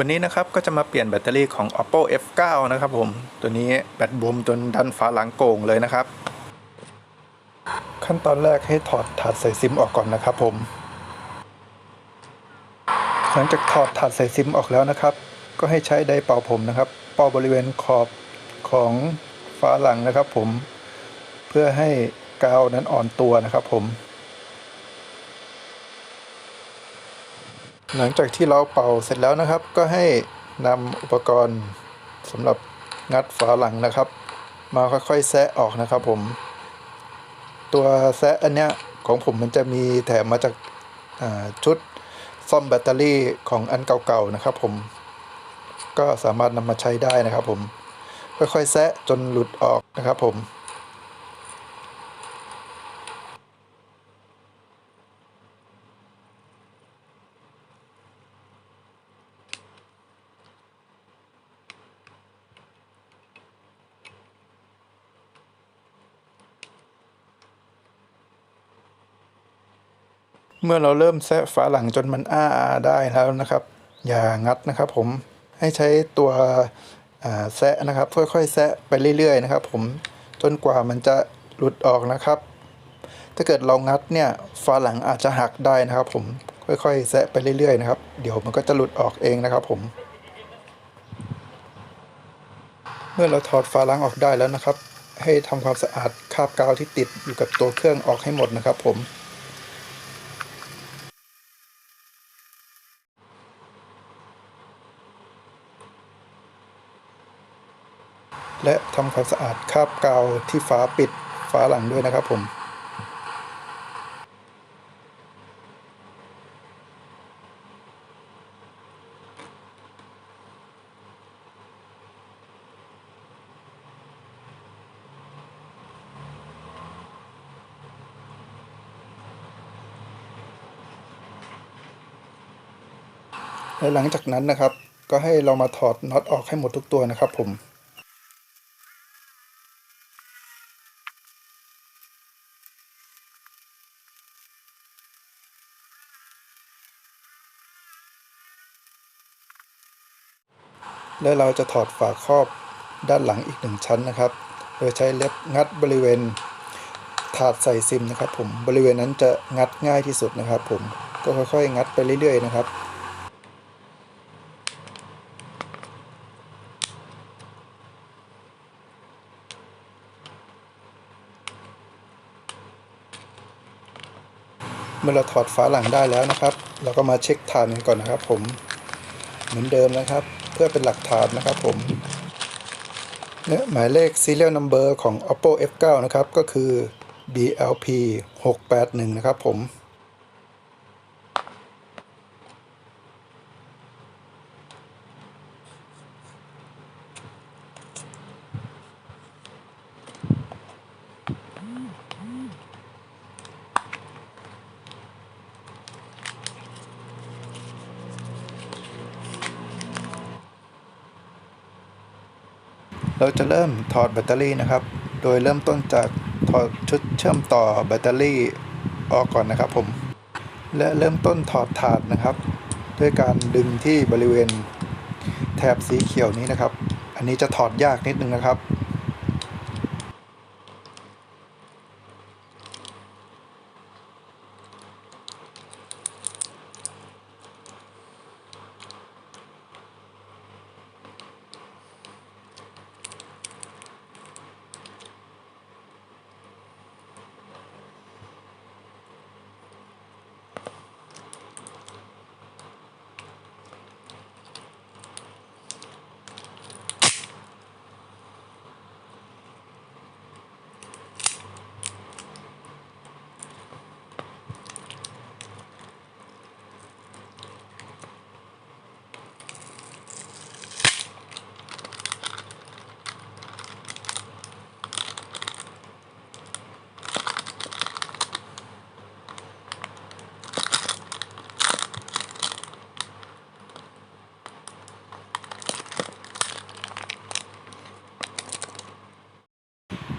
วันนี้นะครับก็จะมาเปลี่ยนแบตเตอรี่ของ oppo f9 นะครับผม ตัวนี้แบตบวมจนดันฝาหลังโก่งเลยนะครับ ขั้นตอนแรกให้ถอดถาดใส่ซิมออกก่อนนะครับผม หลังจากถอดถาดใส่ซิมออกแล้วนะครับ ก็ให้ใช้ไดเป่าผมนะครับ เป่าบริเวณขอบของฝาหลังนะครับผม เพื่อให้กาวนั้นอ่อนตัวนะครับผม หลังจากที่เราเป่าเสร็จแล้วนะครับ ก็ให้นำอุปกรณ์สำหรับงัดฝาหลังนะครับ มาค่อยๆแซะออกนะครับผม ตัวแซะอันเนี้ยของผมมันจะมีแถมมาจากาชุดซ่อมแบตเตอรี่ของอันเก่าๆนะครับผม ก็สามารถนำมาใช้ได้นะครับผม ค่อยๆแซะจนหลุดออกนะครับผม เมื่อเราเริ่มแซะฝาหลังจนมันอ้าได้แล้วนะครับ อย่างัดนะครับ ผมให้ใช้ตัวแซะนะครับ ค่อยๆแซะไปเรื่อยๆนะครับ ผมจนกว่ามันจะหลุดออกนะครับ ถ้าเกิดเรางัดเนี่ยฝาหลังอาจจะหักได้นะครับ ผมค่อยๆแซะไปเรื่อยๆนะครับ เดี๋ยวมันก็จะหลุดออกเองนะครับ ผม เมื่อเราถอดฝาหลังออกได้แล้วนะครับ ให้ทำความสะอาดคราบกาวที่ติดอยู่กับตัวเครื่องออกให้หมดนะครับ ผม และทำความสะอาดคราบกาวที่ฝาปิดฝาหลังด้วยนะครับผมและหลังจากนั้นนะครับ ก็ให้เรามาถอดน็อตออกให้หมดทุกตัวนะครับผม และเราจะถอดฝาครอบด้านหลังอีกหนึ่งชั้นนะครับ โดยใช้เล็บงัดบริเวณถาดใส่ซิมนะครับ ผมบริเวณนั้นจะงัดง่ายที่สุดนะครับ ผมก็ค่อยๆ งัดไปเรื่อย ๆ นะครับเมื่อเราถอดฝาหลังได้แล้วนะครับ เราก็มาเช็คฐานกันก่อนนะครับ ผมเหมือนเดิมนะครับ เพื่อเป็นหลักฐานนะครับผมเนี่ยหมายเลข serial number ของ oppo f9 นะครับ ก็คือ blp 681 นะครับผม เราจะเริ่มถอดแบตเตอรี่นะครับ โดยเริ่มต้นจากถอดชุดเชื่อมต่อแบตเตอรี่ออกก่อนนะครับผม และเริ่มต้นถอดถาดนะครับ ด้วยการดึงที่บริเวณแถบสีเขียวนี้นะครับ อันนี้จะถอดยากนิดนึงนะครับ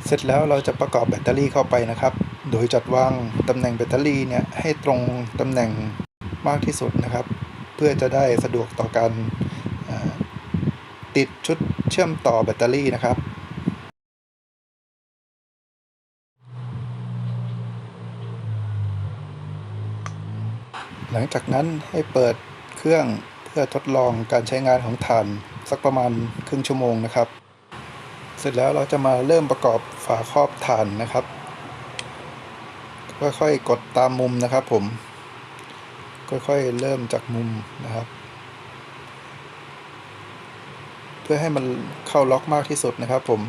เสร็จแล้วเราจะประกอบแบตเตอรี่เข้าไปนะครับ โดยจัดวางตำแหน่งแบตเตอรี่เนี่ยให้ตรงตำแหน่งมากที่สุดนะครับ เพื่อจะได้สะดวกต่อการติดชุดเชื่อมต่อแบตเตอรี่นะครับหลังจากนั้นให้เปิดเครื่องเพื่อทดลองการใช้งานของถ่านสักประมาณครึ่งชั่วโมงนะครับ เสร็จแล้วเราจะมาเริ่มประกอบฝาครอบฐานนะครับ ค่อยๆกดตามมุมนะครับผม ค่อยๆเริ่มจากมุมนะครับ เพื่อให้มันเข้าล็อกมากที่สุดนะครับผม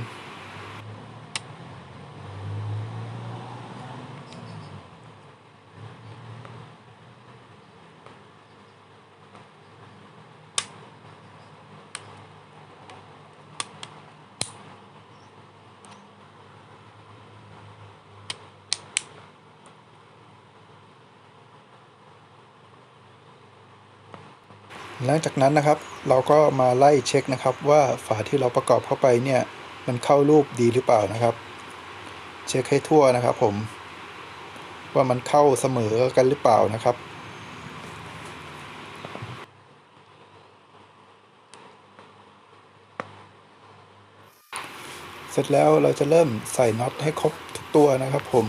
หลังจากนั้นนะครับเราก็มาไล่เช็คนะครับ ว่าฝาที่เราประกอบเข้าไปเนี่ยมันเข้ารูปดีหรือเปล่านะครับ เช็คให้ทั่วนะครับผม ว่ามันเข้าเสมอกันหรือเปล่านะครับเสร็จแล้วเราจะเริ่มใส่น็อตให้ครบทุกตัวนะครับผม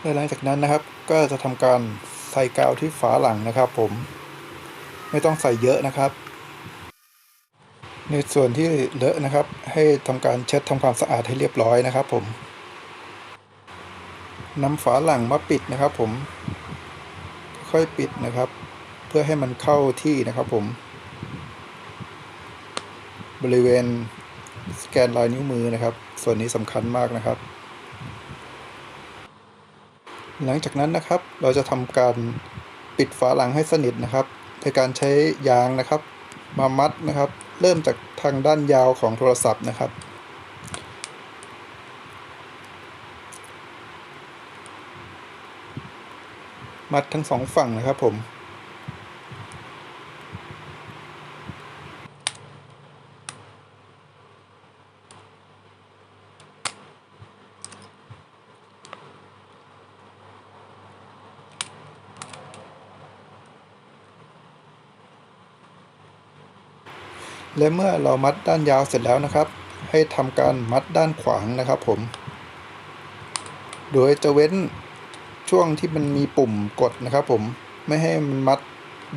และหลังจากนั้นนะครับ ก็จะทำการใส่กาวที่ฝาหลังนะครับ ผมไม่ต้องใส่เยอะนะครับ ในส่วนที่เลอะนะครับ ให้ทำการเช็ดทำความสะอาดให้เรียบร้อยนะครับ ผมนำฝาหลังมาปิดนะครับ ผม ค่อยปิดนะครับ เพื่อให้มันเข้าที่นะครับ ผม บริเวณสแกนลายนิ้วมือนะครับ ส่วนนี้สำคัญมากนะครับ หลังจากนั้นนะครับเราจะทำการปิดฝาหลังให้สนิทนะครับโดยการใช้ยางนะครับ มามัดนะครับ เริ่มจากทางด้านยาวของโทรศัพท์นะครับ มัดทั้งสองฝั่งนะครับผม และเมื่อเรามัดด้านยาวเสร็จแล้วนะครับ ให้ทำการมัดด้านขวางนะครับผม โดยจะเว้นช่วงที่มันมีปุ่มกดนะครับ ผมไม่ให้มันมัด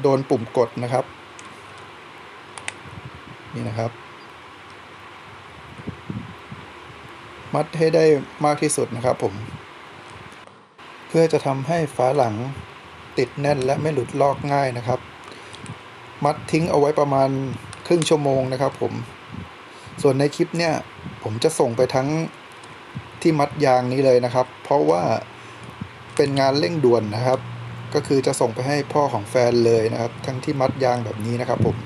โดนปุ่มกดนะครับ นี่นะครับ มัดให้ได้มากที่สุดนะครับผม เพื่อจะทำให้ฝาหลังติดแน่นและไม่หลุดลอกง่ายนะครับ มัดทิ้งเอาไว้ประมาณ ครึ่งชั่วโมงนะครับ ผม ส่วนในคลิปเนี่ยผมจะส่งไปทั้งที่มัดยางนี้เลยนะครับ เพราะว่าเป็นงานเร่งด่วนนะครับ ก็คือจะส่งไปให้พ่อของแฟนเลยนะครับ ทั้งที่มัดยางแบบนี้นะครับผม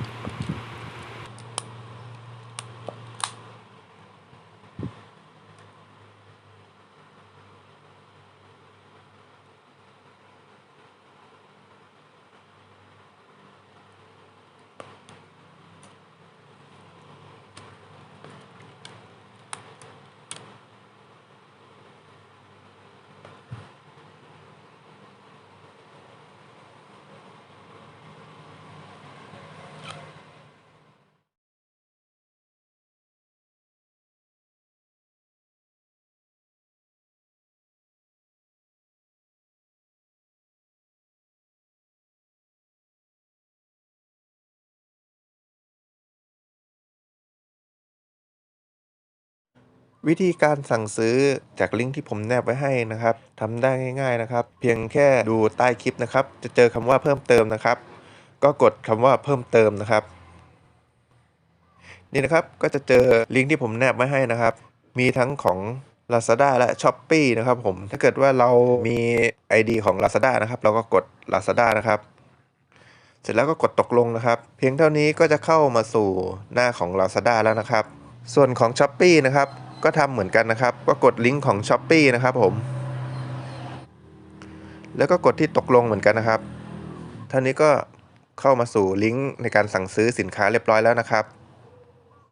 วิธีการสั่งซื้อจากลิงก์ที่ผมแนบไว้ให้นะครับทำได้ง่ายๆนะครับ เพียงแค่ดูใต้คลิปนะครับ จะเจอคำว่าเพิ่มเติมนะครับ ก็กดคำว่าเพิ่มเติมนะครับ นี่นะครับก็จะเจอลิงก์ที่ผมแนบไว้ให้นะครับ มีทั้งของ Lazada และ s h อ p e e นะครับผมถ้าเกิดว่าเรามี ID ของ Lazada นะครับ เราก็กด Lazada นะครับ เสร็จแล้วก็กดตกลงนะครับ เพียงเท่านี้ก็จะเข้ามาสู่หน้าของ Lazada แล้วนะครับ ส่วนของ s h อ p e e นะครับ ก็ทำเหมือนกันนะครับ ก็กดลิงก์ของ s h อ p e e นะครับผม แล้วก็กดที่ตกลงเหมือนกันนะครับท่านี้ก็เข้ามาสู่ลิงก์ในการสั่งซื้อสินค้าเรียบร้อยแล้วนะครับ